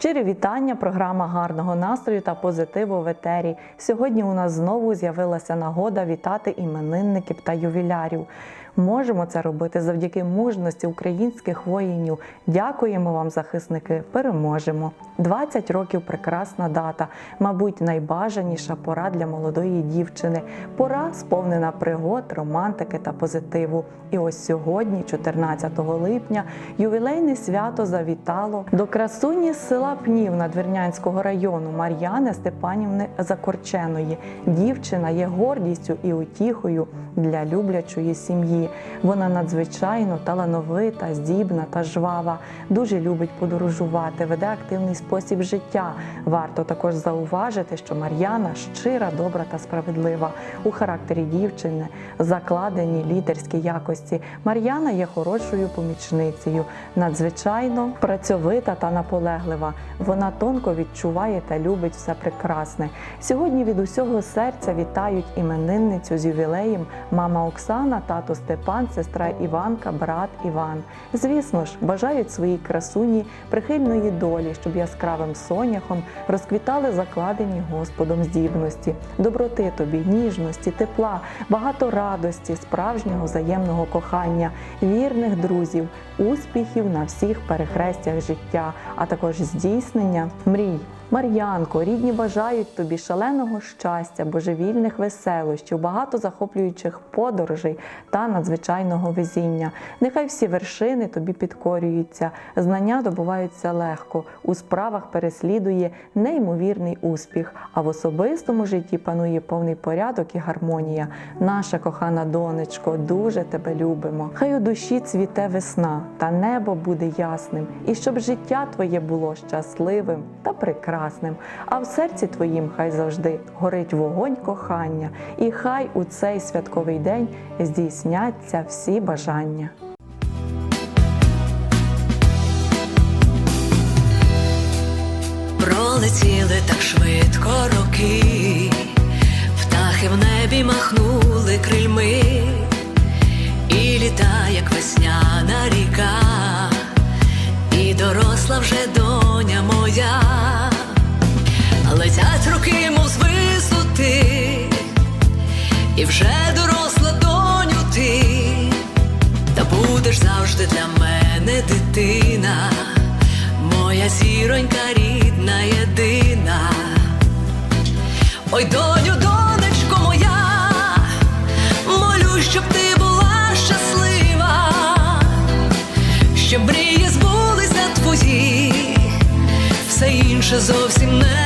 Щирі вітання, програма гарного настрою та позитиву в етері. Сьогодні у нас знову з'явилася нагода вітати іменинників та ювілярів. Можемо це робити завдяки мужності українських воїнів. Дякуємо вам, захисники. Переможемо. 20 років прекрасна дата, мабуть, найбажаніша пора для молодої дівчини. Пора сповнена пригод, романтики та позитиву. І ось сьогодні, 14 липня, ювілейне свято завітало до красуні села Пнів Надвірнянського району Мар'яни Степанівни Закорченої. Дівчина є гордістю і утіхою для люблячої сім'ї. Вона надзвичайно талановита, здібна та жвава, дуже любить подорожувати, веде активний спосіб життя. Варто також зауважити, що Мар'яна щира, добра та справедлива. У характері дівчини закладені лідерські якості. Мар'яна є хорошою помічницею, надзвичайно працьовита та наполеглива. Вона тонко відчуває та любить все прекрасне. Сьогодні від усього серця вітають іменинницю з ювілеєм мама Оксана, тато Степан, сестра Іванка, брат Іван. Звісно ж, бажають своїй красуні прихильної долі, щоб яскравим соняхом розквітали закладені Господом здібності, доброти тобі, ніжності, тепла, багато радості, справжнього взаємного кохання, вірних друзів, успіхів на всіх перехрестях життя, а також здійснення мрій. Мар'янко, рідні бажають тобі шаленого щастя, божевільних веселощів, багато захоплюючих подорожей та надзвичайного везіння. Нехай всі вершини тобі підкорюються, знання добуваються легко, у справах переслідує неймовірний успіх, а в особистому житті панує повний порядок і гармонія. Наша кохана донечко, дуже тебе любимо. Хай у душі цвіте весна, та небо буде ясним, і щоб життя твоє було щасливим та прекрасним. А в серці твоїм хай завжди горить вогонь кохання, і хай у цей святковий день здійсняться всі бажання. Пролетіли так швидко роки, птахи в небі махнули крильми, і літа, як весняна ріка, і доросла вже доня моя, летять роки, мов з і вже будеш завжди для мене дитина, моя зіронька рідна, єдина. Ой, доню, донечко моя, молю, щоб ти була щаслива, щоб мрії збулися твої, все інше зовсім не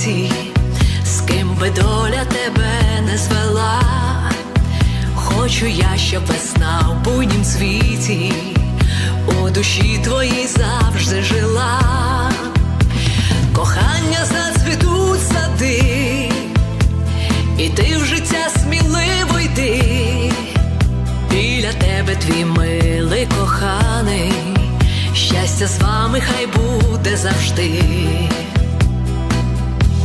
світі, з ким би доля тебе не звела. Хочу я, щоб весна в буднім світі у душі твоїй завжди жила. Кохання зацвітуть сади, і ти в життя сміливо йди. Біля тебе твій милий коханий, щастя з вами хай буде завжди.